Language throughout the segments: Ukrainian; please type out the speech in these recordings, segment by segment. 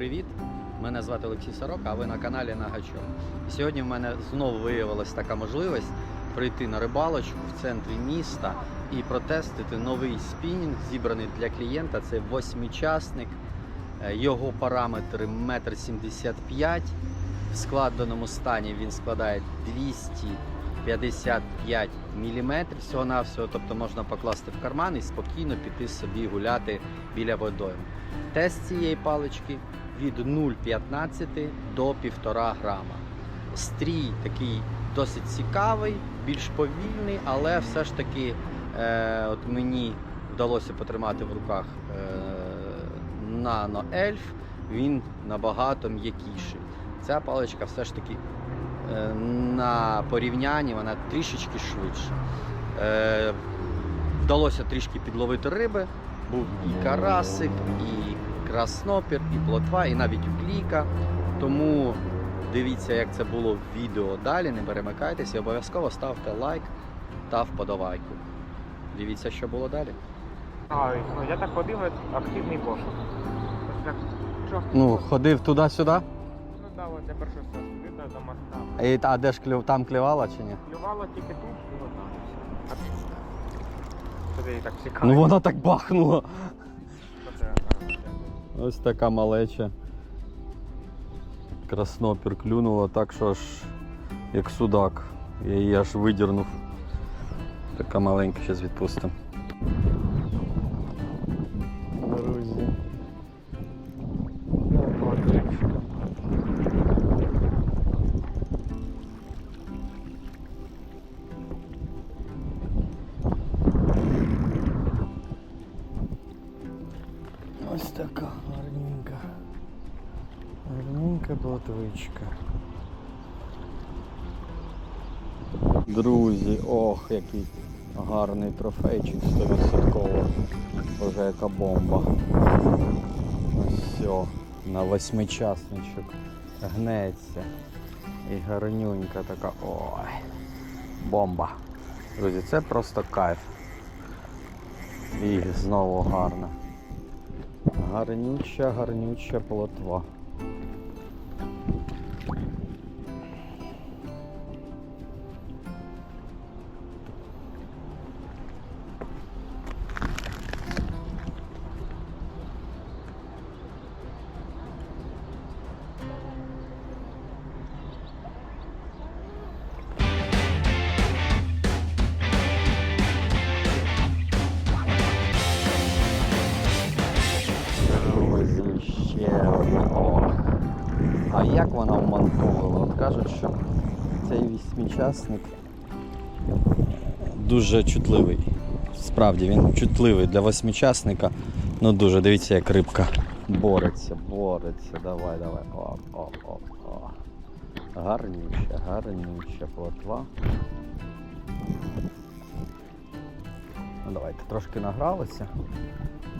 привіт! Мене звати Олексій Сорока, а ви на каналі Нагачок. Сьогодні в мене знову виявилася така можливість прийти на рибалочку в центрі міста і протестити новий спінінг, зібраний для клієнта. Це восьмичасник. Е, Його параметри 1,75 м. В складеному стані він складає 255 мм всього-навсього, тобто можна покласти в карман і спокійно піти собі гуляти біля водойми. Тест цієї палички від 0,15 до 1,5 грама. Стрій такий досить цікавий, більш повільний, але все ж таки е, от мені вдалося потримати в руках е, Nano Elf, він набагато м'якіший. Ця паличка все ж таки е, на порівнянні вона трішечки швидша. Е, вдалося трішки підловити риби. Був і карасик, і краснопір, і плотва, і навіть уклійка. Тому дивіться, як це було в відео далі. Не перемикайтеся і обов'язково ставте лайк та вподобайку. Дивіться, що було далі. А, ну, я так ходив, активний пошук. Так? Ну, ходив туди-сюди. Ну да, от я перше все сюди до, до моста. А де ж клюв, там клювала чи ні? Клювало тільки тут і от там. Так? Ну вона так бахнула. Ось така малеча. Краснопір клюнула так, що аж як судак. Я її аж видірнув. Така маленька, зараз відпустимо. Друзі, ох, який гарний трофейчик 100%. Боже, яка бомба. Все, на восьмичасничок гнеться. І гарнюнька така. Ой. Бомба. Друзі, це просто кайф. І знову гарна. Гарнюча, гарнюча плотва. Вісьмичасник дуже чутливий. Справді він чутливий для восьмичасника. Ну дуже, дивіться, як рибка бореться, бореться. Давай, давай. Оп, оп, оп, оп. Гарнюча, гарнюча плотва. Ну, давайте трошки награлися.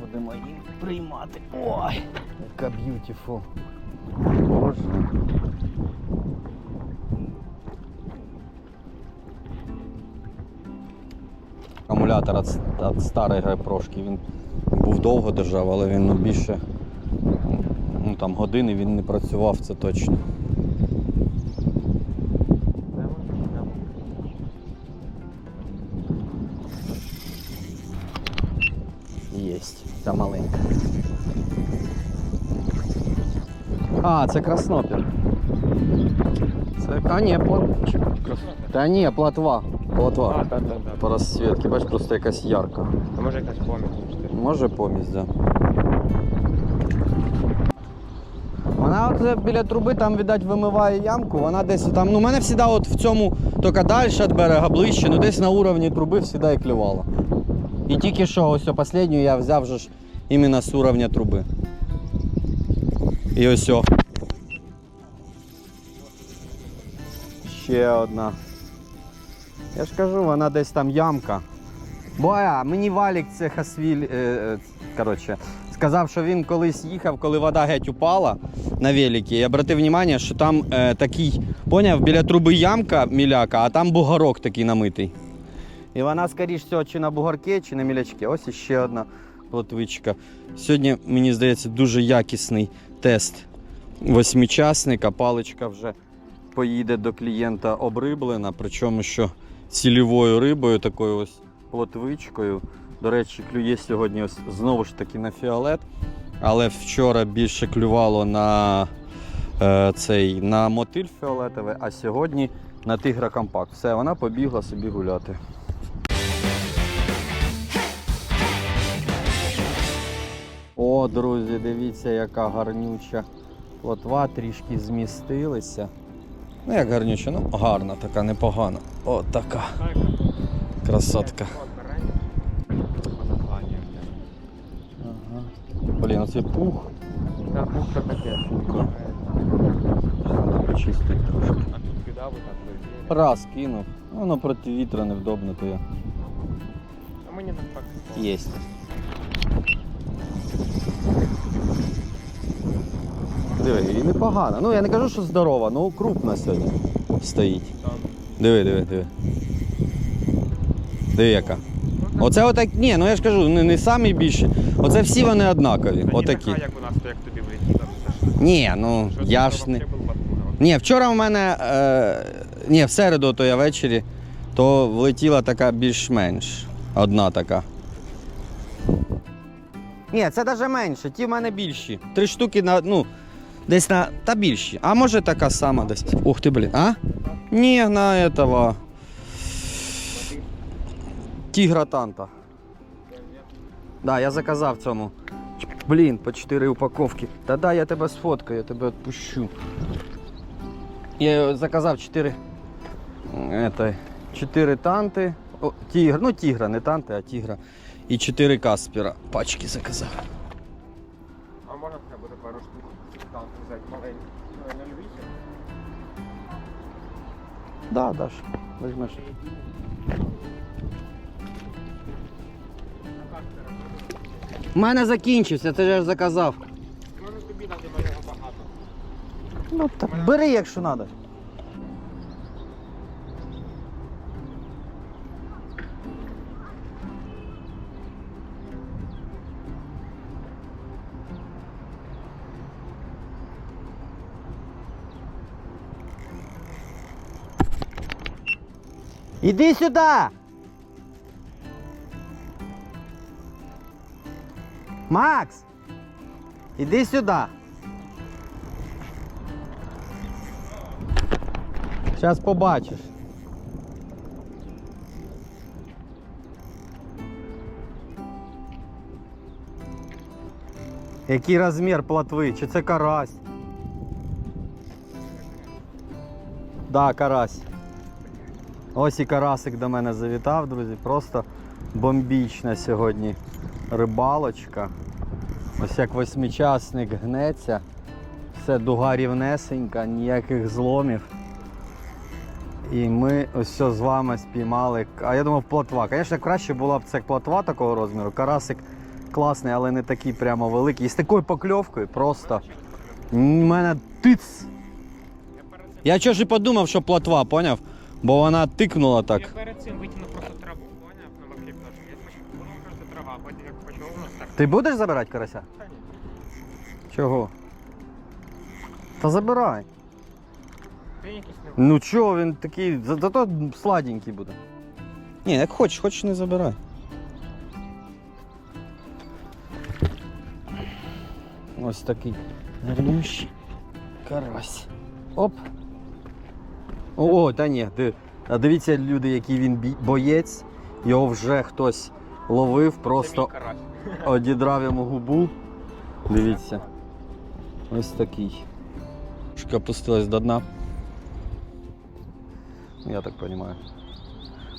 Будемо її приймати. Ой, яка б'ютіфул. Боже. Акумулятор від старої гайпрошки. Він був довго держав, але він ну, більше ну, там, години він не працював, це точно. Єсть. Ця маленька. А, це краснопір. Це. А, ні, платчик. Та ні, платва. Платва. А, так, так, так. По розсвітки, бач, просто якась ярка. А може якась помість? Може помість, да. Вона от е, біля труби там, видать, вимиває ямку, вона десь там. Ну, у мене завжди от в цьому, тільки далі від берега ближче, ну десь на уровні труби завжди і клювала. І тільки що ось останню я взяв же ж іменно з уровня труби. І ось. о. Ще одна. Я ж кажу, вона десь там ямка. Боя, мені Валік це Хасвіль, е, е, коротше, сказав, що він колись їхав, коли вода геть упала на великі. І обратив увагу, що там е, такий, поняв, біля труби ямка міляка, а там бугорок такий намитий. І вона, скоріш всього, чи на бугорки, чи на мілячки. Ось іще одна плотвичка. Сьогодні, мені здається, дуже якісний тест восьмичасника, паличка вже поїде до клієнта обриблена, причому що цільовою рибою, такою ось плотвичкою. До речі, клює сьогодні ось знову ж таки на фіолет, але вчора більше клювало на е, цей на мотиль фіолетовий, а сьогодні на тигра компакт. Все, вона побігла собі гуляти. О, друзі, дивіться, яка гарнюча плотва, трішки змістилися. Ну, як гарнюча, ну гарна така, непогана. О, така красотка. Ага. Блін, оце пух. Та був що таке. Треба почистити трошки. Раз кинув. Ну, Воно проти вітра невдобно, то я. А мені так так. Єсть. Диви, і непогано. Ну я не кажу, що здорова, ну крупна сьогодні стоїть. Диви, диви, диви. Диви яка. Оце отак. Ні, ну я ж кажу, не, не самі більші. Оце всі вони однакові. Отакі. Така, як у нас, то як тобі ж- Ні, ну що я ж не. Ні, вчора в мене. Е... Ні, в середу, то я ввечері, то влетіла така більш-менш. Одна така. Ні, це навіть менше, ті в мене більші. Три штуки на. ну, десь на. Та більші. А може така сама десь. Ух ти, блін. А? Ні, на этого. Тігра танта. Да, я заказав цьому. Блін, по 4 упаковки. Та да, я тебе сфоткаю, я тебе відпущу. Я заказав 4. Это, 4 танти. О, тігр, ну тігра, не танти, а тігра. І 4 каспера. Пачки заказав. Да, Даш, візьмеш. У мене закінчився, ти ж я ж заказав. Може тобі мене багато. Ну так, бери, якщо треба. Іди сюди! Макс! Іди сюди! Зараз побачиш. Який розмір плотви? Чи це карась? Да, карась. Ось і карасик до мене завітав, друзі. Просто бомбічна сьогодні рибалочка. Ось як восьмичасник гнеться. Все дуга рівнесенька, ніяких зломів. І ми ось все з вами спіймали. А я думав, плотва. Звісно, краще була б це плотва такого розміру. Карасик класний, але не такий прямо великий. І з такою покльовкою просто. У мене тиц. Я чого ж і подумав, що плотва, поняв? Бо вона тикнула так. я перед цим витягнув просто траву, поняв. Я почав, воно просто трава, потім як так. Ти будеш забирати карася? Та ні. Чого? Та забирай. Ти якийсь не Ну чого, він такий, за- зато сладенький буде. Ні, як хочеш, хочеш не забирай. Ось такий гарнющий карась. Оп. О, о, та ні, ди- а дивіться, люди, який він бій- боєць. Його вже хтось ловив, просто Це мій карась. одідрав йому губу. Дивіться. Ось такий. Трошки опустилась до дна. Ну, Я так розумію.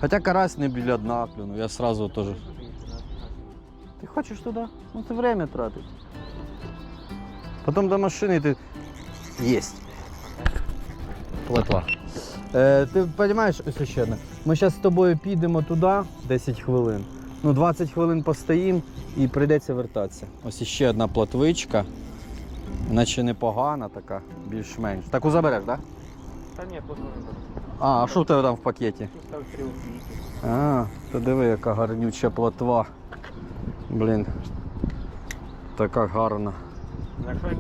Хоча карась не біля дна клюнув, я сразу теж. Ти хочеш туди? Ну це время тратить. Потім до машини ти. Єсть. Плотва. Е, ти розумієш, ось ще одне. Ми зараз з тобою підемо туди 10 хвилин. Ну, 20 хвилин постоїмо і прийдеться вертатися. Ось іще одна плотвичка. Наче непогана така, більш-менш. Таку забереш, так? Да? Та ні, тут. А, а що в тебе там в пакеті? А, то диви, яка гарнюча плотва. Блін. Така гарна.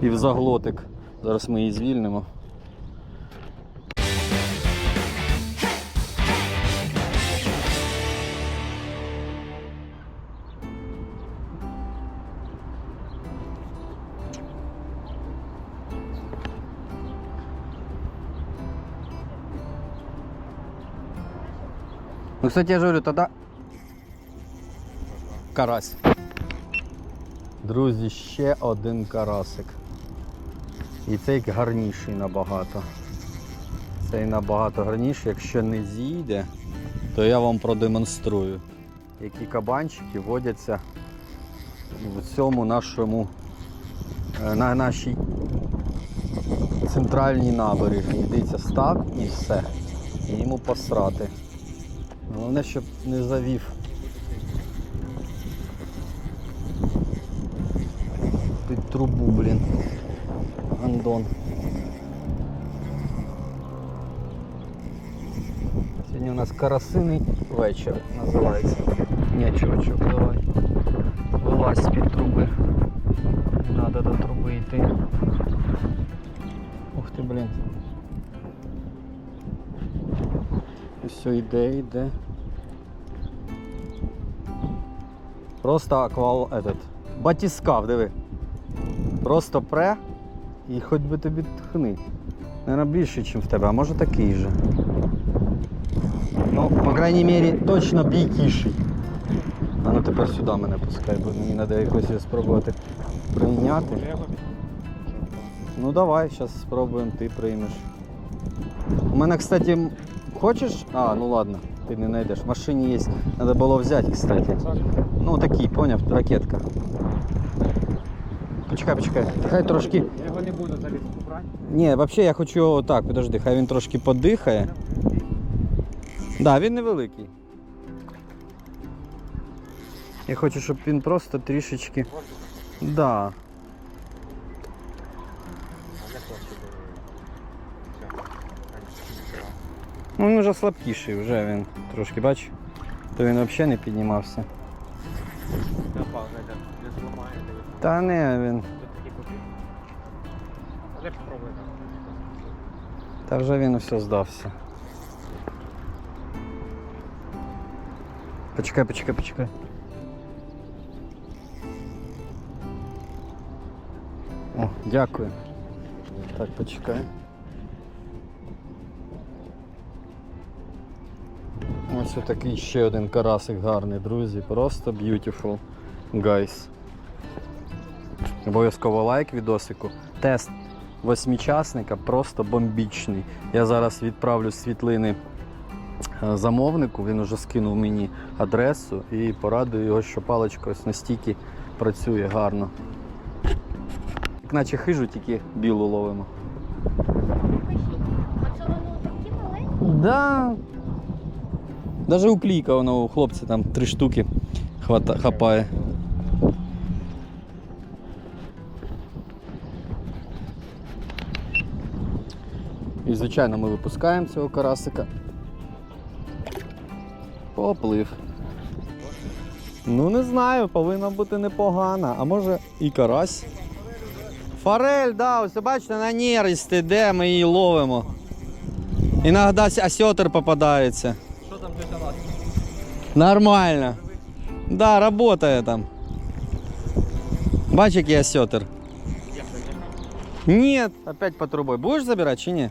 І в заглотик. Зараз ми її звільнимо. Ну, кстати, я же говорю, тогда карась. Друзі, ще один карасик. І цей гарніший набагато. Цей набагато гарніший. Якщо не зійде, то я вам продемонструю, які кабанчики водяться в цьому нашому е, на нашій центральній набережні. Дивіться, став і все. І йому посрати. Головне, щоб не завів. Під трубу, блін. Андон. Сьогодні у нас карасиний вечір називається. Ні, чувачок, давай. Вилазь з-під труби. Не треба до труби йти. Ух ти, блін. Все, йде, йде. Просто аквал этот. Батіскав, диви. Просто пре і хоч би тобі тхни. Наверное, більше, ніж в тебе, а може такий же. Ну, по крайній мірі, точно бійкіший. А ну тепер сюди мене пускай, бо мені треба якось спробувати прийняти. Ну давай, зараз спробуємо, ти приймеш. У мене, кстати, м- хочеш? А, ну ладно, ти не знайдеш. В машині є. Треба було взяти, кстати. Ну такий, поняв, ракетка. Почекай, почекай. Хай трошки. Я його не буду залізти брати. Ні, взагалі я хочу його так, подожди, хай він трошки подихає. Да, він невеликий. Я хочу, щоб він просто трішечки. Да. Ну він вже слабкіший, вже він трошки, бач. То він взагалі не піднімався. Та не, він. Та вже він усе здався. Почекай, почекай, почекай. О, дякую. Так, почекай. Ось такий ще один карасик гарний, друзі. Просто beautiful, guys. Обов'язково лайк відосику. Тест восьмичасника просто бомбічний. Я зараз відправлю світлини е, замовнику, він уже скинув мені адресу і порадую його, що паличка ось настільки працює гарно. Як наче хижу, тільки білу ловимо. А це воно такі маленькі? Да. Даже у пліка воно у хлопця там три штуки хвата, хапає. І звичайно ми випускаємо цього карасика. Поплив. Ну не знаю, повинна бути непогана. А може і карась. Форель, да, ось бачите, на нерест іде, ми її ловимо. Іноді осьотер попадається. Нормально. Да, работает там. Бачиш, який осьотер? Нет, опять по трубой. Будешь забирать чи ні?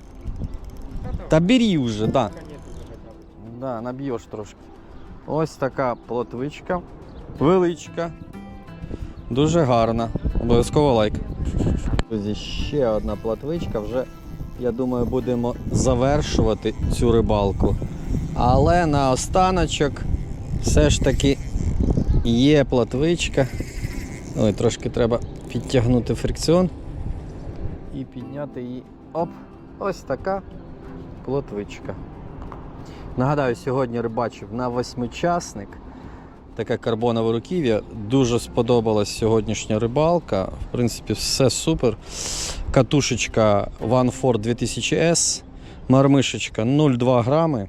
Та бери уже, да. Да, наб'єш трошки. Ось така плотвичка. Величка. Дуже гарна. Обов'язково лайк. Друзі, ще одна плотвичка. Вже, я думаю, будемо завершувати цю рибалку. Але на останочок все ж таки є плотвичка. Ой, трошки треба підтягнути фрикціон і підняти її. Оп! Ось така плотвичка. Нагадаю, сьогодні рибачив на восьмичасник. Таке карбонове руків'я. Дуже сподобалась сьогоднішня рибалка. В принципі, все супер. Катушечка One 2000S, мармишечка 0,2 грами.